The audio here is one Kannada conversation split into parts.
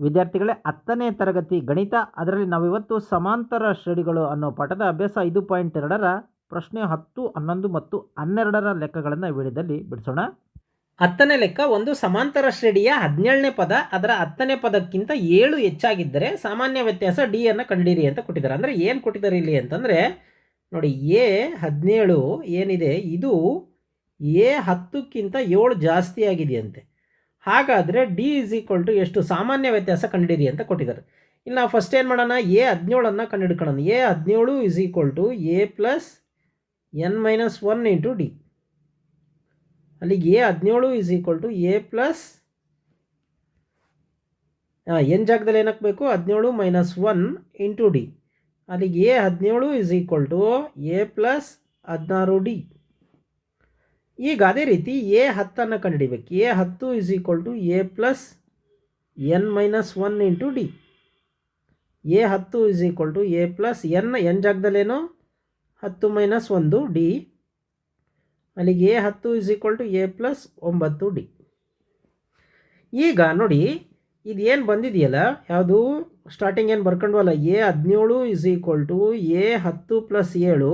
ವಿದ್ಯಾರ್ಥಿಗಳೇ ಹತ್ತನೇ ತರಗತಿ ಗಣಿತ, ಅದರಲ್ಲಿ ನಾವಿವತ್ತು ಸಮಾಂತರ ಶ್ರೇಣಿಗಳು ಅನ್ನೋ ಪಾಠದ ಅಭ್ಯಾಸ ಐದು ಪಾಯಿಂಟ್ ಎರಡರ ಪ್ರಶ್ನೆ ಹತ್ತು, ಹನ್ನೊಂದು ಮತ್ತು ಹನ್ನೆರಡರ ಲೆಕ್ಕಗಳನ್ನು ವಿಡಿಯೋದಲ್ಲಿ ಬಿಡಿಸೋಣ. ಹತ್ತನೇ ಲೆಕ್ಕ ಒಂದು ಸಮಾಂತರ ಶ್ರೇಣಿಯ ಹದಿನೇಳನೇ ಪದ, ಅದರ ಹತ್ತನೇ ಪದಕ್ಕಿಂತ ಏಳು ಹೆಚ್ಚಾಗಿದ್ದರೆ ಸಾಮಾನ್ಯ ವ್ಯತ್ಯಾಸ ಡಿ ಅನ್ನು ಕಂಡಿರಿ ಅಂತ ಕೊಟ್ಟಿದ್ದಾರೆ. ಅಂದರೆ ಏನು ಕೊಟ್ಟಿದ್ದಾರೆ ಇಲ್ಲಿ ಅಂತಂದರೆ, ನೋಡಿ ಎ ಹದಿನೇಳು ಏನಿದೆ, ಇದು ಎ ಹತ್ತಕ್ಕಿಂತ ಏಳು ಜಾಸ್ತಿ ಆಗಿದೆಯಂತೆ ಹಾಗಾದರೆ ಡಿ ಇಸ್ ಈಕ್ವಲ್ ಟು ಎಷ್ಟು ಸಾಮಾನ್ಯ ವ್ಯತ್ಯಾಸ ಕಂಡಿರಿ ಅಂತ ಕೊಟ್ಟಿದ್ದಾರೆ. ಇನ್ನು ಫಸ್ಟ್ ಏನು ಮಾಡೋಣ? ಎ ಹದಿನೇಳನ್ನು ಕಂಡುಹಿಡ್ಕೊಳ್ಳೋಣ ಎ ಹದಿನೇಳು is equal to a plus n minus one into d ಅಲ್ಲಿಗೆ ಎ ಹದಿನೇಳು is equal to a plus n ಜಾಗದಲ್ಲಿ ಏನಕ್ಕೆ ಬೇಕು ಹದಿನೇಳು ಮೈನಸ್ ಒನ್ ಇಂಟು ಡಿ ಅಲ್ಲಿಗೆ ಎ ಹದಿನೇಳು is equal to a plus ಹದಿನಾರು ಡಿ ಈಗ ಅದೇ ರೀತಿ ಎ ಹತ್ತನ್ನು ಕಂಡುಹಿಡಿಬೇಕು. ಎ ಹತ್ತು is equal to a plus n minus one into d a ಹತ್ತು is equal to a plus n n ಜಾಗದಲ್ಲೇನು? ಹತ್ತು ಮೈನಸ್ ಒಂದು ಡಿ ಅಲ್ಲಿಗೆ ಎ ಹತ್ತು is equal to a plus ಒಂಬತ್ತು ಡಿ ಈಗ ನೋಡಿ, ಇದು ಏನು ಬಂದಿದೆಯಲ್ಲ? ಯಾವುದು? ಸ್ಟಾರ್ಟಿಂಗ್ ಏನು ಬರ್ಕೊಂಡ್ವಲ್ಲ? ಎ ಹದಿನೇಳು ಇಸ್ ಈಕ್ವಲ್ ಟು ಎ ಹತ್ತು ಪ್ಲಸ್ ಏಳು.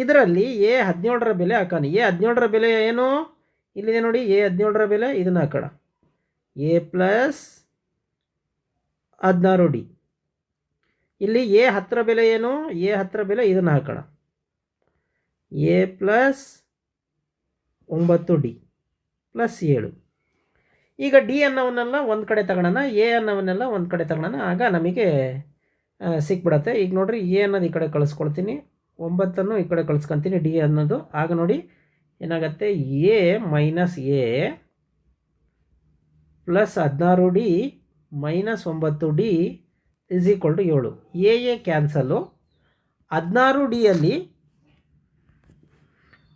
ಇದರಲ್ಲಿ ಎ ಹದಿನೇಳರ ಬೆಲೆ ಹಾಕೋಣ. ಎ ಹದಿನೇಳರ ಬೆಲೆ ಏನು? ಇಲ್ಲಿದೆ ನೋಡಿ, ಎ ಹದಿನೇಳರ ಬೆಲೆ ಇದನ್ನು ಹಾಕೋಣ. ಎ ಪ್ಲಸ್ ಹದಿನಾರು ಡಿ. ಇಲ್ಲಿ ಎ ಹತ್ತರ ಬೆಲೆ ಏನು? ಎ ಹತ್ತರ ಬೆಲೆ ಇದನ್ನು ಹಾಕೋಣ. ಎ ಪ್ಲಸ್ ಒಂಬತ್ತು ಡಿ ಪ್ಲಸ್ ಏಳು. ಈಗ ಡಿ ಅನ್ನೋವನ್ನೆಲ್ಲ ಒಂದು ಕಡೆ ತಗೊಳ್ಳೋಣ ಎ ಅನ್ನೋವನ್ನೆಲ್ಲ ಒಂದು ಕಡೆ ತಗೊಳ್ಳೋಣ ಆಗ ನಮಗೆ ಸಿಕ್ಬಿಡತ್ತೆ. ಈಗ ನೋಡಿರಿ, ಎ ಅನ್ನೋದು ಈ ಕಡೆ ಕಳಿಸ್ಕೊಳ್ತೀನಿ. ಒಂಬತ್ತನ್ನು ಈ ಕಡೆ ಕಳಿಸ್ಕೊತೀನಿ. ಡಿ ಅನ್ನೋದು. ಆಗ ನೋಡಿ ಏನಾಗುತ್ತೆ? ಎ ಮೈನಸ್ ಎ ಪ್ಲಸ್ ಹದಿನಾರು ಡಿ ಮೈನಸ್ ಒಂಬತ್ತು ಡಿ ಇಸ್ ಈಕ್ವಲ್ ಟು ಏಳು. A a cancel. ಹದಿನಾರು ಡಿಯಲ್ಲಿ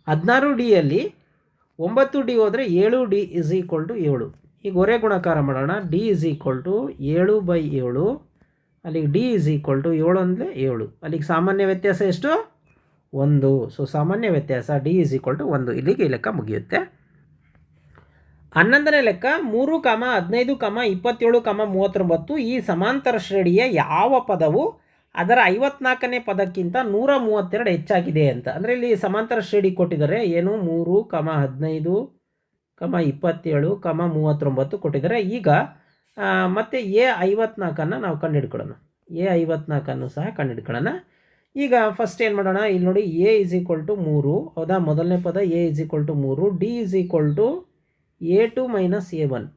ಹದಿನಾರು ಡಿಯಲ್ಲಿ ಒಂಬತ್ತು ಡಿ ಹೋದರೆ ಏಳು ಡಿ ಇಸ್ ಈಕ್ವಲ್ ಟು ಏಳು. ಈಗ ಒರೆ ಗುಣಕಾರ ಮಾಡೋಣ. ಡಿ ಇಸ್ ಈಕ್ವಲ್ ಟು ಏಳು ಬೈ ಏಳು. ಅಲ್ಲಿಗೆ ಡಿ ಇಸ್ ಈಕ್ವಲ್ ಟು ಏಳು ಅಂದರೆ ಏಳು. ಅಲ್ಲಿಗೆ ಸಾಮಾನ್ಯ ವ್ಯತ್ಯಾಸ ಎಷ್ಟು? ಒಂದು. ಸೊ ಸಾಮಾನ್ಯ ವ್ಯತ್ಯಾಸ ಡಿ ಇಸ್ ಈಕ್ವಲ್ ಟು ಒಂದು. ಇಲ್ಲಿಗೆ ಈ ಲೆಕ್ಕ ಮುಗಿಯುತ್ತೆ. ಹನ್ನೊಂದನೇ ಲೆಕ್ಕ, ಮೂರು ಕಾಮ ಹದಿನೈದು ಕಾಮ ಇಪ್ಪತ್ತೇಳು ಕಾಮ ಮೂವತ್ತೊಂಬತ್ತು ಈ ಸಮಾಂತರ ಶ್ರೇಣಿಯ ಯಾವ ಪದವು ಅದರ ಐವತ್ನಾಲ್ಕನೇ ಪದಕ್ಕಿಂತ ನೂರ ಮೂವತ್ತೆರಡು ಹೆಚ್ಚಾಗಿದೆ ಅಂತ. ಅಂದರೆ ಇಲ್ಲಿ ಸಮಾಂತರ ಶ್ರೇಣಿ ಕೊಟ್ಟಿದ್ದಾರೆ. ಏನು? ಮೂರು ಕಮ ಹದಿನೈದು ಕಮ ಇಪ್ಪತ್ತೇಳು ಕಮ ಮೂವತ್ತೊಂಬತ್ತು ಕೊಟ್ಟಿದ್ದಾರೆ. ಈಗ ಮತ್ತು ಎ ಐವತ್ನಾಲ್ಕನ್ನು ನಾವು ಕಂಡುಹಿಡ್ಕೊಳ್ಳೋಣ. ಎ ಐವತ್ನಾಲ್ಕನ್ನು ಸಹ ಕಂಡುಹಿಡ್ಕೊಳ್ಳೋಣ. ಈಗ ಫಸ್ಟ್ ಏನು ಮಾಡೋಣ? ಇಲ್ಲಿ ನೋಡಿ ಎ ಇಸ್ ಈಕ್ವಲ್ ಟು ಮೂರು. ಹೌದಾ? ಮೊದಲನೇ ಪದ ಎ ಇಸ್ ಈಕ್ವಲ್ ಟು ಮೂರು. D is equal to a two minus a one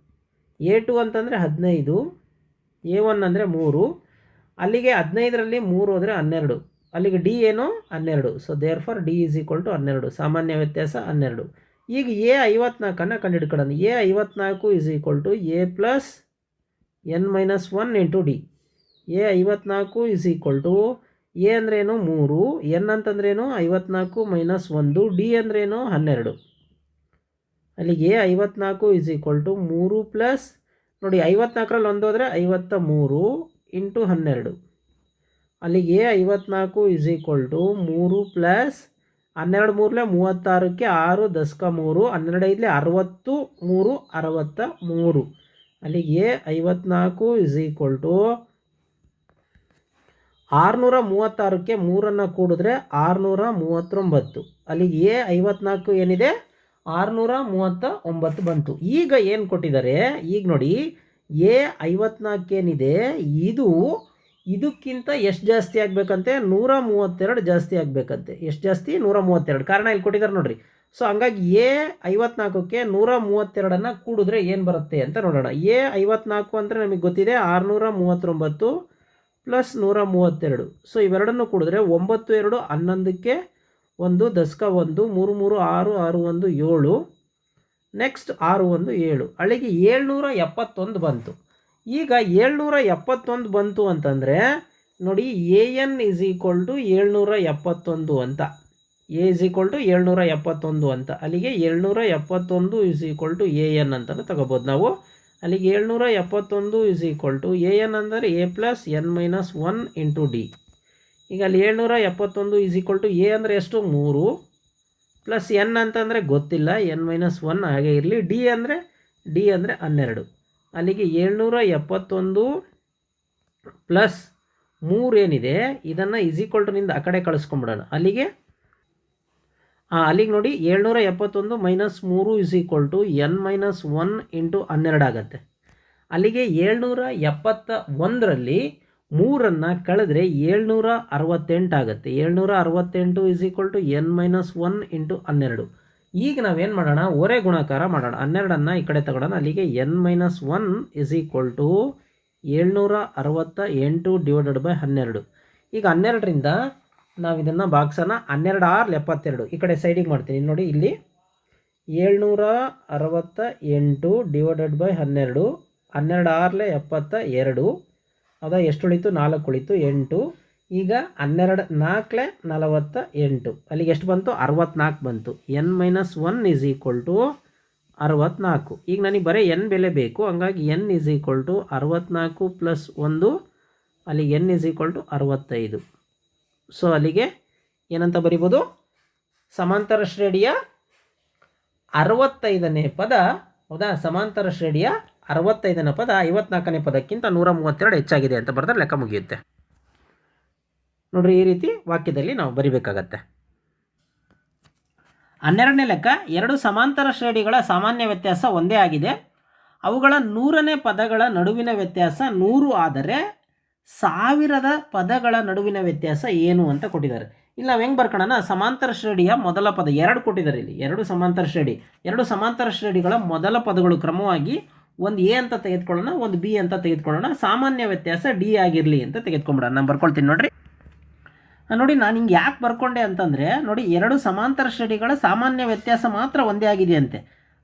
a two ಅಂತಂದರೆ ಹದಿನೈದು. ಎ ಒನ್ ಅಂದರೆ ಮೂರು. ಅಲ್ಲಿಗೆ ಹದಿನೈದರಲ್ಲಿ ಮೂರು ಅಂದರೆ ಹನ್ನೆರಡು. ಅಲ್ಲಿಗೆ ಡಿ ಏನು? ಹನ್ನೆರಡು. So therefore d is equal to ಹನ್ನೆರಡು. ಸಾಮಾನ್ಯ ವ್ಯತ್ಯಾಸ ಹನ್ನೆರಡು. ಈಗ ಎ ಐವತ್ನಾಲ್ಕನ್ನು ಕಂಡುಹಿಡ್ಕೊಳ್ಳೋಣ. ಎ ಐವತ್ನಾಲ್ಕು is equal to a plus n minus one into d a ಐವತ್ನಾಲ್ಕು ಇಸ್ ಈಕ್ವಲ್ ಟು ಎ ಅಂದ್ರೇನು ಮೂರು, ಎನ್ ಅಂತಂದ್ರೇನು ಐವತ್ನಾಲ್ಕು ಮೈನಸ್ ಒಂದು, ಡಿ ಅಂದ್ರೇನು ಹನ್ನೆರಡು. ಅಲ್ಲಿಗೆ ಎ ಐವತ್ನಾಲ್ಕು ಇಸ್ ಈಕ್ವಲ್ ಟು ಮೂರು ಪ್ಲಸ್ ನೋಡಿ ಐವತ್ನಾಲ್ಕರಲ್ಲಿ ಒಂದು ಹೋದರೆ ಐವತ್ತ ಮೂರು ಇಂಟು ಹನ್ನೆರಡು. ಅಲ್ಲಿಗೆ ಎ ಐವತ್ನಾಲ್ಕು ಇಸ್ ಈಕ್ವಲ್ ಟು ಮೂರು ಪ್ಲಸ್ ಹನ್ನೆರಡು ಮೂರಲೆ ಮೂವತ್ತಾರಕ್ಕೆ ಆರು ದಶಕ ಮೂರು ಹನ್ನೆರಡೈದಲೆ ಅರವತ್ತು ಮೂರು, ಅರವತ್ತ ಮೂರು. ಅಲ್ಲಿಗೆ ಐವತ್ನಾಲ್ಕು ಇಸ್ ಈಕ್ವಲ್ ಟು ಆರುನೂರ ಮೂವತ್ತಾರಕ್ಕೆ ಮೂರನ್ನು ಕೂಡಿದ್ರೆ ಆರುನೂರ ಮೂವತ್ತೊಂಬತ್ತು ಅಲ್ಲಿಗೆ ಎ ಐವತ್ನಾಲ್ಕು ಏನಿದೆ? ಆರುನೂರ ಮೂವತ್ತ ಒಂಬತ್ತು ಬಂತು. ಈಗ ಏನು ಕೊಟ್ಟಿದ್ದಾರೆ? ಈಗ ನೋಡಿ, ಎ ಐವತ್ನಾಲ್ಕು ಏನಿದೆ? ಇದು, ಇದಕ್ಕಿಂತ ಎಷ್ಟು ಜಾಸ್ತಿ ಆಗಬೇಕಂತೆ? ನೂರ ಮೂವತ್ತೆರಡು ಜಾಸ್ತಿ ಆಗಬೇಕಂತೆ. ಎಷ್ಟು ಜಾಸ್ತಿ? ನೂರ ಮೂವತ್ತೆರಡು ಕಾರಣ ಇಲ್ಲಿ ಕೊಟ್ಟಿದ್ದಾರೆ ನೋಡಿರಿ. ಸೊ ಹಂಗಾಗಿ ಎ ಐವತ್ನಾಲ್ಕಕ್ಕೆ ನೂರ ಮೂವತ್ತೆರಡನ್ನು ಕೂಡಿದ್ರೆ ಏನು ಬರುತ್ತೆ ಅಂತ ನೋಡೋಣ. ಎ ಐವತ್ನಾಲ್ಕು ಅಂದರೆ ನಮಗೆ ಗೊತ್ತಿದೆ ಆರುನೂರ ಮೂವತ್ತೊಂಬತ್ತು ಪ್ಲಸ್ ನೂರ ಮೂವತ್ತೆರಡು ಸೊ ಇವೆರಡನ್ನು ಕೂಡಿದ್ರೆ ಒಂಬತ್ತು, ಎರಡು, ಹನ್ನೊಂದಕ್ಕೆ ಒಂದು, ದಶಕ ಒಂದು, ಮೂರು ಮೂರು, ಆರು ಆರು, ಒಂದು, ಏಳು. ನೆಕ್ಸ್ಟ್ ಆರು, ಒಂದು, ಏಳು. ಅಲ್ಲಿಗೆ ಏಳ್ನೂರ ಎಪ್ಪತ್ತೊಂದು ಬಂತು. ಈಗ ಏಳ್ನೂರ ಎಪ್ಪತ್ತೊಂದು ಬಂತು ಅಂತಂದರೆ, ನೋಡಿ a n is equal to ಏಳ್ನೂರ ಎಪ್ಪತ್ತೊಂದು ಅಂತ. ಎ ಇಸ್ ಈಕ್ವಲ್ ಟು ಏಳ್ನೂರ ಎಪ್ಪತ್ತೊಂದು ಅಂತ. ಅಲ್ಲಿಗೆ ಏಳ್ನೂರ ಎಪ್ಪತ್ತೊಂದು is equal to a n ಅಂತಲೂ ತಗೋಬೋದು ನಾವು. ಅಲ್ಲಿಗೆ ಏಳ್ನೂರ ಎಪ್ಪತ್ತೊಂದು is equal to a n ಅಂದರೆ a plus n minus one into d ಈಗ ಅಲ್ಲಿ ಏಳ್ನೂರ ಎಪ್ಪತ್ತೊಂದು ಇಸ್ ಈಕ್ವಲ್ ಟು ಎ ಅಂದರೆ ಎಷ್ಟು? ಮೂರು. ಪ್ಲಸ್ ಎನ್ ಅಂತಂದರೆ ಗೊತ್ತಿಲ್ಲ. ಎನ್ ಮೈನಸ್ ಒನ್ ಹಾಗೆ ಇರಲಿ. ಡಿ ಅಂದರೆ ಡಿ ಅಂದರೆ ಹನ್ನೆರಡು. ಅಲ್ಲಿಗೆ ಏಳ್ನೂರ ಎಪ್ಪತ್ತೊಂದು ಪ್ಲಸ್ ಮೂರು ಏನಿದೆ? ಇದನ್ನು ಈಕ್ವಲ್ ಟುನಿಂದ ಆ ಕಡೆ ಕಳಿಸ್ಕೊಂಬಿಡೋಣ. ಅಲ್ಲಿಗೆ ಅಲ್ಲಿಗೆ ನೋಡಿ ಏಳ್ನೂರ ಎಪ್ಪತ್ತೊಂದು ಮೈನಸ್ ಮೂರು is equal to n minus one into ಹನ್ನೆರಡು ಆಗುತ್ತೆ. ಅಲ್ಲಿಗೆ ಏಳ್ನೂರ ಎಪ್ಪತ್ತ ಒಂದರಲ್ಲಿ ಮೂರನ್ನು ಕಳೆದ್ರೆ ಏಳ್ನೂರ ಅರವತ್ತೆಂಟು ಆಗುತ್ತೆ. ಏಳ್ನೂರ ಅರವತ್ತೆಂಟು is equal to n minus one into ಹನ್ನೆರಡು. ಈಗ ನಾವೇನು ಮಾಡೋಣ? ಒರೆ ಗುಣಾಕಾರ ಮಾಡೋಣ. ಹನ್ನೆರಡನ್ನು ಈ ಕಡೆ ತಗೊಳ್ಳೋಣ. ಅಲ್ಲಿಗೆ n minus one is equal to ಏಳ್ನೂರ ಅರವತ್ತ ಎಂಟು ಡಿವೈಡೆಡ್ ಬೈ ಹನ್ನೆರಡು. ಈಗ ಹನ್ನೆರಡರಿಂದ ನಾವು ಇದನ್ನು ಬಾಕ್ಸನ್ನು ಹನ್ನೆರಡು ಆರ್ ಎಪ್ಪತ್ತೆರಡು ಈ ಕಡೆ ಸೈಡಿಗೆ ಮಾಡ್ತೀನಿ. ನೋಡಿ ಇಲ್ಲಿ ಏಳ್ನೂರ ಅರವತ್ತ ಎಂಟು ಡಿವೈಡೆಡ್ ಬೈ ಹನ್ನೆರಡು ಹನ್ನೆರಡು ಆರ್ಲೆ ಎಪ್ಪತ್ತ ಎರಡು ಅದ ಎಷ್ಟು ಉಳಿತು ನಾಲ್ಕು ಉಳಿತು ಎಂಟು, ಈಗ ಹನ್ನೆರಡು ನಾಲ್ಕಲೆ ನಲವತ್ತ ಎಂಟು ಅಲ್ಲಿಗೆ ಎಷ್ಟು ಬಂತು? ಅರವತ್ನಾಲ್ಕು ಬಂತು. N minus one is equal to ಅರವತ್ನಾಲ್ಕು ಈಗ ನನಗೆ ಬರೀ ಎನ್ ಬೆಲೆ ಬೇಕು. ಹಂಗಾಗಿ ಎನ್ ಇಸ್ ಈಕ್ವಲ್ ಟು ಅರವತ್ನಾಲ್ಕು ಪ್ಲಸ್ ಒಂದು, ಅಲ್ಲಿಗೆ ಎನ್ ಇಸ್ ಈಕ್ವಲ್ ಟು ಅರವತ್ತೈದು. ಸೊ ಅಲ್ಲಿಗೆ ಏನಂತ ಬರಿಬೋದು? ಸಮಾಂತರ ಶ್ರೇಣಿಯ ಅರವತ್ತೈದನೇ ಪದ, ಹೌದಾ? ಸಮಾಂತರ ಶ್ರೇಣಿಯ ಅರವತ್ತೈದನೇ ಪದ, ಐವತ್ನಾಲ್ಕನೇ ಪದಕ್ಕಿಂತ ನೂರ ಮೂವತ್ತೆರಡು ಹೆಚ್ಚಾಗಿದೆ ಅಂತ ಬರೆದ್ರೆ ಲೆಕ್ಕ ಮುಗಿಯುತ್ತೆ. ನೋಡ್ರಿ, ಈ ರೀತಿ ವಾಕ್ಯದಲ್ಲಿ ನಾವು ಬರಿಬೇಕಾಗತ್ತೆ. ಹನ್ನೆರಡನೇ ಲೆಕ್ಕ, ಎರಡು ಸಮಾಂತರ ಶ್ರೇಣಿಗಳ ಸಾಮಾನ್ಯ ವ್ಯತ್ಯಾಸ ಒಂದೇ ಆಗಿದೆ. ಅವುಗಳ ನೂರನೇ ಪದಗಳ ನಡುವಿನ ವ್ಯತ್ಯಾಸ ನೂರು ಆದರೆ ಸಾವಿರದ ಪದಗಳ ನಡುವಿನ ವ್ಯತ್ಯಾಸ ಏನು ಅಂತ ಕೊಟ್ಟಿದ್ದಾರೆ. ಇಲ್ಲಿ ನಾವು ಹೆಂಗೆ ಬರ್ಕೊಳ್ಳೋಣ ಸಮಾಂತರ ಶ್ರೇಣಿಯ ಮೊದಲ ಪದ ಎರಡು ಕೊಟ್ಟಿದ್ದಾರೆ ಇಲ್ಲಿ. ಎರಡು ಸಮಾಂತರ ಶ್ರೇಣಿ. ಎರಡು ಸಮಾಂತರ ಶ್ರೇಣಿಗಳ ಮೊದಲ ಪದಗಳು ಕ್ರಮವಾಗಿ ಒಂದು ಎ ಅಂತ ತೆಗೆದುಕೊಳ್ಳೋಣ, ಒಂದು ಬಿ ಅಂತ ತೆಗೆದುಕೊಳ್ಳೋಣ. ಸಾಮಾನ್ಯ ವ್ಯತ್ಯಾಸ ಡಿ ಆಗಿರಲಿ ಅಂತ ತೆಗೆದುಕೊಂಬಿಡೋಣ ನಾನು ಬರ್ಕೊಳ್ತೀನಿ ನೋಡ್ರಿ. ನೋಡಿ, ನಾನು ಹಿಂಗೆ ಯಾಕೆ ಬರ್ಕೊಂಡೆ ಅಂತಂದರೆ, ನೋಡಿ, ಎರಡು ಸಮಾಂತರ ಶ್ರೇಣಿಗಳ ಸಾಮಾನ್ಯ ವ್ಯತ್ಯಾಸ ಮಾತ್ರ ಒಂದೇ ಆಗಿದೆಯಂತೆ.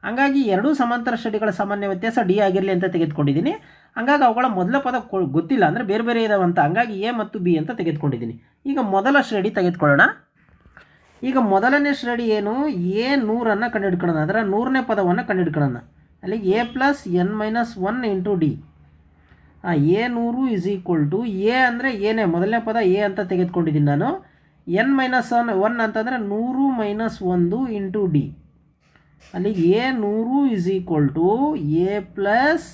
ಹಾಗಾಗಿ ಎರಡೂ ಸಮಾಂತರ ಶ್ರೇಣಿಗಳ ಸಾಮಾನ್ಯ ವ್ಯತ್ಯಾಸ ಡಿ ಆಗಿರಲಿ ಅಂತ ತೆಗೆದುಕೊಂಡಿದ್ದೀನಿ. ಹಂಗಾಗಿ ಅವುಗಳ ಮೊದಲ ಪದ ಗೊತ್ತಿಲ್ಲ ಅಂದರೆ ಬೇರೆ ಬೇರೆ ಇದಾವಂತ. ಹಂಗಾಗಿ ಎ ಮತ್ತು ಬಿ ಅಂತ ತೆಗೆದುಕೊಂಡಿದ್ದೀನಿ. ಈಗ ಮೊದಲ ಶ್ರೇಣಿ ತೆಗೆದುಕೊಳ್ಳೋಣ. ಈಗ ಮೊದಲನೇ ಶ್ರೇಣಿ ಏನು? ಎ ನೂರನ್ನು ಕಂಡುಹಿಡ್ಕೊಳ್ಳೋಣ. ಅದರ ನೂರನೇ ಪದವನ್ನು ಕಂಡುಹಿಡ್ಕೊಳ್ಳೋಣ. ಅಲ್ಲಿ a plus n minus one into d a ನೂರು ಇಸ್ ಈಕ್ವಲ್ ಟು ಎ ಅಂದರೆ ಏನೇ? ಮೊದಲನೇ ಪದ ಎ ಅಂತ ತೆಗೆದುಕೊಂಡಿದ್ದೀನಿ ನಾನು. ಎನ್ ಮೈನಸ್ ಒನ್ ಒನ್ ಅಂತಂದರೆ ನೂರು ಮೈನಸ್ ಒಂದು ಇಂಟು ಡಿ ಅಲ್ಲಿ ಎ ನೂರು is equal to a plus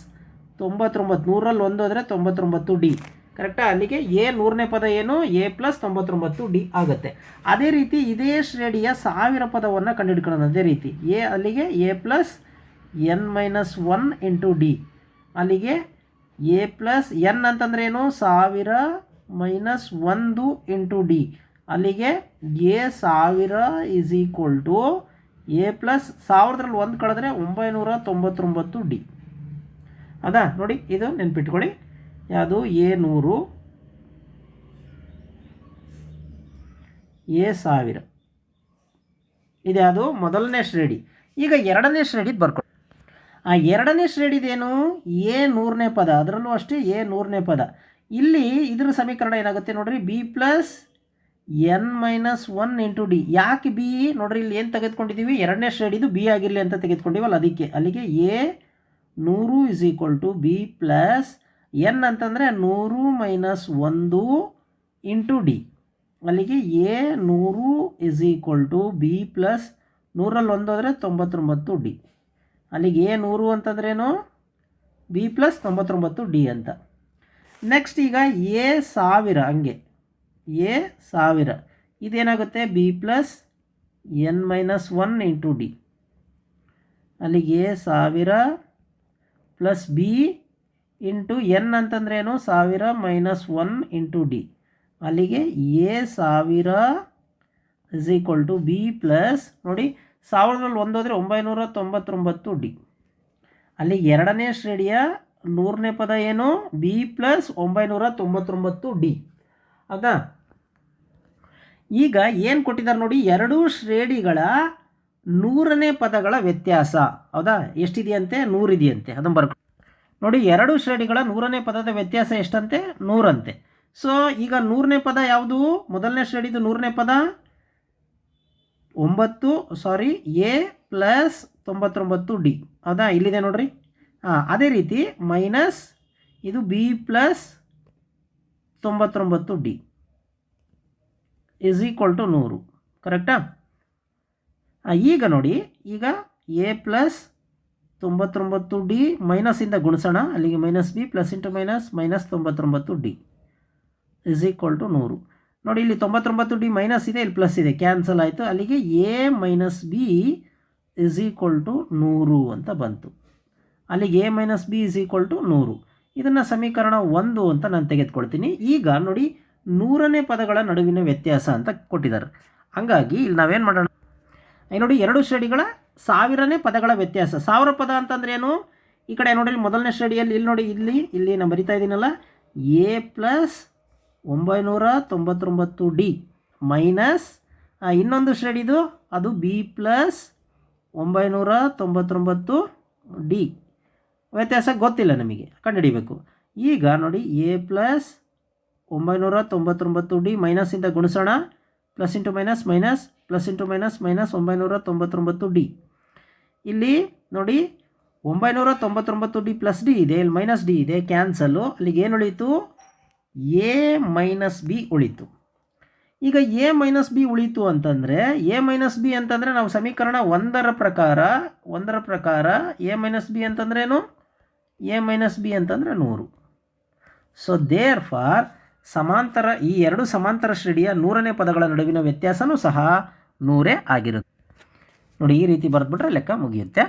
ತೊಂಬತ್ತೊಂಬತ್ತು ನೂರಲ್ಲಿ ಒಂದು ಅಂದರೆ ತೊಂಬತ್ತೊಂಬತ್ತು ಡಿ. ಕರೆಕ್ಟಾ ಅಲ್ಲಿಗೆ ಎ ನೂರನೇ ಪದ ಏನು? ಎ ಪ್ಲಸ್ ತೊಂಬತ್ತೊಂಬತ್ತು ಡಿ ಆಗುತ್ತೆ. ಅದೇ ರೀತಿ ಇದೇ ಶ್ರೇಣಿಯ ಸಾವಿರ ಪದವನ್ನು ಕಂಡುಹಿಡ್ಕೊಳ್ಳೋಣ ಅದೇ ರೀತಿ. ಎ ಅಲ್ಲಿಗೆ a plus n minus one into d ಅಲ್ಲಿಗೆ ಎ ಪ್ಲಸ್ ಎನ್ ಅಂತಂದ್ರೆ ಏನು? ಸಾವಿರ ಮೈನಸ್ ಒಂದು ಇಂಟು ಡಿ ಅಲ್ಲಿಗೆ ಎ ಸಾವಿರ is equal to a plus ಸಾವಿರದ್ರಲ್ಲಿ ಒಂದು ಕಳೆದ್ರೆ ಒಂಬೈನೂರ ತೊಂಬತ್ತೊಂಬತ್ತು ಡಿ. ಅದಾ? ನೋಡಿ, ಇದು ನೆನ್ಪಿಟ್ಕೊಳ್ಳಿ. ಯಾವುದು? ಎ ನೂರು ಎ ಸಾವಿರ. ಇದ್ಯಾವುದು? ಮೊದಲನೇ ಶ್ರೇಣಿ. ಈಗ ಎರಡನೇ ಶ್ರೇಣಿದು ಬರ್ಕೊಳ್ಳಿ ಆ ಎರಡನೇ ಶ್ರೇಣಿದೇನು? ಎ ನೂರನೇ ಪದ. ಅದರಲ್ಲೂ ಅಷ್ಟೇ ಎ ನೂರನೇ ಪದ. ಇಲ್ಲಿ ಇದರ ಸಮೀಕರಣ ಏನಾಗುತ್ತೆ ನೋಡ್ರಿ? B plus n minus one into d. ಯಾಕೆ ಬಿ? ನೋಡ್ರಿ, ಇಲ್ಲಿ ಏನು ತೆಗೆದುಕೊಂಡಿದ್ದೀವಿ ಎರಡನೇ ಶ್ರೇಣಿದು ಬಿ ಆಗಿರಲಿ ಅಂತ ತೆಗೆದುಕೊಂಡಿವಲ್ಲ, ಅದಕ್ಕೆ. ಅಲ್ಲಿಗೆ ಎ ನೂರು is equal to b plus n ಅಂತಂದರೆ ನೂರು ಮೈನಸ್ ಒಂದು ಇಂಟು ಡಿ ಅಲ್ಲಿಗೆ ಎ ನೂರು is equal to b plus ನೂರಲ್ಲಿ ಒಂದು ಅಂದರೆ ತೊಂಬತ್ತೊಂಬತ್ತು ಡಿ ಅಲ್ಲಿಗೆ ಎ ನೂರು ಅಂತಂದ್ರೇನು? ಬಿ ಪ್ಲಸ್ ತೊಂಬತ್ತೊಂಬತ್ತು ಡಿ ಅಂತ. ನೆಕ್ಸ್ಟ್ ಈಗ ಎ ಸಾವಿರ ಹಂಗೆ. ಎ ಸಾವಿರ. ಇದೇನಾಗುತ್ತೆ? B plus n minus one into d ಅಲ್ಲಿಗೆ ಎ ಸಾವಿರ ಪ್ಲಸ್ ಬಿ ಇಂಟು ಎನ್ ಅಂತಂದ್ರೇನು? ಸಾವಿರ ಮೈನಸ್ ಒನ್ ಇಂಟು ಡಿ. ಅಲ್ಲಿಗೆ ಎ ಸಾವಿರ is equal to b plus ನೋಡಿ, ಸಾವಿರದಲ್ಲಿ ಒಂದು ಹೋದರೆ ಒಂಬೈನೂರ ತೊಂಬತ್ತೊಂಬತ್ತು ಡಿ. ಅಲ್ಲಿ ಎರಡನೇ ಶ್ರೇಣಿಯ ನೂರನೇ ಪದ ಏನು? ಬಿ ಪ್ಲಸ್ ಒಂಬೈನೂರ ತೊಂಬತ್ತೊಂಬತ್ತು ಡಿ. ಅದ. ಈಗ ಏನು ಕೊಟ್ಟಿದ್ದಾರೆ ನೋಡಿ, ಎರಡೂ ಶ್ರೇಣಿಗಳ ನೂರನೇ ಪದಗಳ ವ್ಯತ್ಯಾಸ. ಹೌದಾ? ಎಷ್ಟಿದೆಯಂತೆ? ನೂರಿದೆಯಂತೆ. ಅದನ್ನು ಬರ್ಕೊ ನೋಡಿ, ಎರಡು ಶ್ರೇಣಿಗಳ ನೂರನೇ ಪದದ ವ್ಯತ್ಯಾಸ ಎಷ್ಟಂತೆ? ನೂರಂತೆ. ಸೊ ಈಗ ನೂರನೇ ಪದ ಯಾವುದು? ಮೊದಲನೇ ಶ್ರೇಣಿದು ನೂರನೇ ಪದ? ಒಂಬತ್ತು ಸಾರಿ ಎ ಪ್ಲಸ್ ತೊಂಬತ್ತೊಂಬತ್ತು ಡಿ ಹೌದಾ? ಇಲ್ಲಿದೆ ನೋಡ್ರಿ. ಹಾಂ, ಅದೇ ರೀತಿ ಮೈನಸ್ ಇದು ಬಿ ಪ್ಲಸ್ ತೊಂಬತ್ತೊಂಬತ್ತು ಡಿ ಇಸ್ ಈಕ್ವಲ್ ಟು ನೂರು. ಕರೆಕ್ಟಾ ಈಗ ನೋಡಿ, ಈಗ ಎ ಪ್ಲಸ್ ತೊಂಬತ್ತೊಂಬತ್ತು ಡಿ ಮೈನಸಿಂದ ಗುಣಿಸೋಣ. ಅಲ್ಲಿಗೆ minus b plus into minus minus ತೊಂಬತ್ತೊಂಬತ್ತು ಡಿ ಇಸ್ ಈಕ್ವಲ್ ಟು ನೂರು. ನೋಡಿ, ಇಲ್ಲಿ ತೊಂಬತ್ತೊಂಬತ್ತು ಡಿ ಮೈನಸ್ ಇದೆ, ಇಲ್ಲಿ ಪ್ಲಸ್ ಇದೆ. ಕ್ಯಾನ್ಸಲ್ ಆಯಿತು. ಅಲ್ಲಿಗೆ a minus b is equal to ನೂರು ಅಂತ ಬಂತು. ಅಲ್ಲಿಗೆ a minus b is equal to ನೂರು. ಇದನ್ನು ಸಮೀಕರಣ ಒಂದು ಅಂತ ನಾನು ತೆಗೆದುಕೊಳ್ತೀನಿ. ಈಗ ನೋಡಿ, ನೂರನೇ ಪದಗಳ ನಡುವಿನ ವ್ಯತ್ಯಾಸ ಅಂತ ಕೊಟ್ಟಿದ್ದಾರೆ. ಹಂಗಾಗಿ ಇಲ್ಲಿ ನಾವೇನು ಮಾಡೋಣ? ನೋಡಿ ಎರಡು ಶ್ರೇಣಿಗಳ ಸಾವಿರನೇ ಪದಗಳ ವ್ಯತ್ಯಾಸ. ಸಾವಿರ ಪದ ಅಂತಂದ್ರೆ ಏನು? ಈ ಕಡೆ ನೋಡಿ ಮೊದಲನೇ ಶ್ರೇಣಿಯಲ್ಲಿ ಇಲ್ಲಿ ನೋಡಿ, ಇಲ್ಲಿ ಇಲ್ಲಿ ನಾನು ಬರಿತಾ ಇದ್ದೀನಲ್ಲ. ಎ ಪ್ಲಸ್ ಒಂಬೈನೂರ ತೊಂಬತ್ತೊಂಬತ್ತು ಡಿ ಮೈನಸ್ ಇನ್ನೊಂದು ಶ್ರೇಣಿದು ಅದು ಬಿ ಪ್ಲಸ್ ಒಂಬೈನೂರ ತೊಂಬತ್ತೊಂಬತ್ತು ಡಿ. ವ್ಯತ್ಯಾಸ ಗೊತ್ತಿಲ್ಲ ನಮಗೆ, ಕಂಡುಹಿಡಿಬೇಕು. ಈಗ ನೋಡಿ, ಎ ಪ್ಲಸ್ ಒಂಬೈನೂರ ತೊಂಬತ್ತೊಂಬತ್ತು ಡಿ ಮೈನಸಿಂದ ಗುಣಿಸೋಣ. Plus into minus minus plus into minus minus ಒಂಬೈನೂರ ತೊಂಬತ್ತೊಂಬತ್ತು ಡಿ ಇಲ್ಲಿ ನೋಡಿ ಒಂಬೈನೂರ ತೊಂಬತ್ತೊಂಬತ್ತು ಡಿ ಪ್ಲಸ್ ಡಿ ಇದೆ, ಇಲ್ಲಿ ಮೈನಸ್ ಡಿ ಇದೆ ಕ್ಯಾನ್ಸಲ್ಲು ಅಲ್ಲಿಗೆ ಏನು ಉಳಿತು ಎ ಮೈನಸ್ ಬಿ ಉಳಿತು. ಈಗ ಎ ಮೈನಸ್ ಬಿ ಉಳಿತು ಅಂತಂದರೆ ಎ ಮೈನಸ್ ಬಿ ಅಂತಂದರೆ ನಾವು ಸಮೀಕರಣ ಒಂದರ ಪ್ರಕಾರ ಒಂದರ ಪ್ರಕಾರ ಎ ಮೈನಸ್ ಬಿ ಅಂತಂದ್ರೇನು ಎ ಮೈನಸ್ ಬಿ ಅಂತಂದರೆ ನೂರು. ಸೊ ದೇರ್ ಫಾರ್ ಸಮಾಂತರ, ಈ ಎರಡು ಸಮಾಂತರ ಶ್ರೇಣಿಯ ನೂರನೇ ಪದಗಳ ನಡುವಿನ ವ್ಯತ್ಯಾಸವೂ ಸಹ ನೂರೇ ಆಗಿರುತ್ತೆ ನೋಡಿ ಈ ರೀತಿ ಬರೆದ್ಬಿಟ್ರೆ ಲೆಕ್ಕ ಮುಗಿಯುತ್ತೆ.